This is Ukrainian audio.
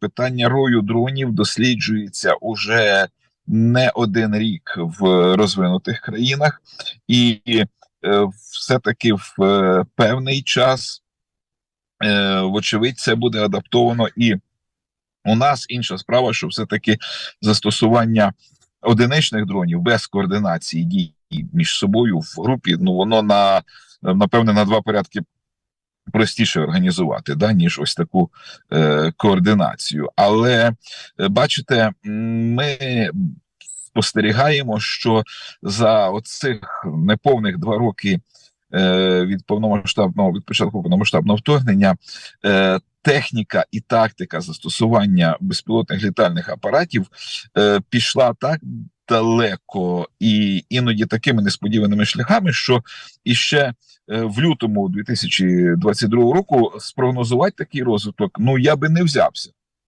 питання рою дронів досліджується уже не один рік в розвинутих країнах, і е, все-таки в е, певний час, е, вочевидь, це буде адаптовано. І у нас інша справа, що все-таки застосування одиничних дронів без координації дій між собою в групі, ну воно на напевне на два порядки простіше організувати, да, ніж ось таку е, координацію. Але е, бачите, ми спостерігаємо, що за оцих неповних два роки е, від повномасштабного від початку повномасштабного вторгнення. Техніка і тактика застосування безпілотних літальних апаратів е, пішла так далеко і іноді такими несподіваними шляхами, що іще е, в лютому 2022 року спрогнозувати такий розвиток, ну я би не взявся.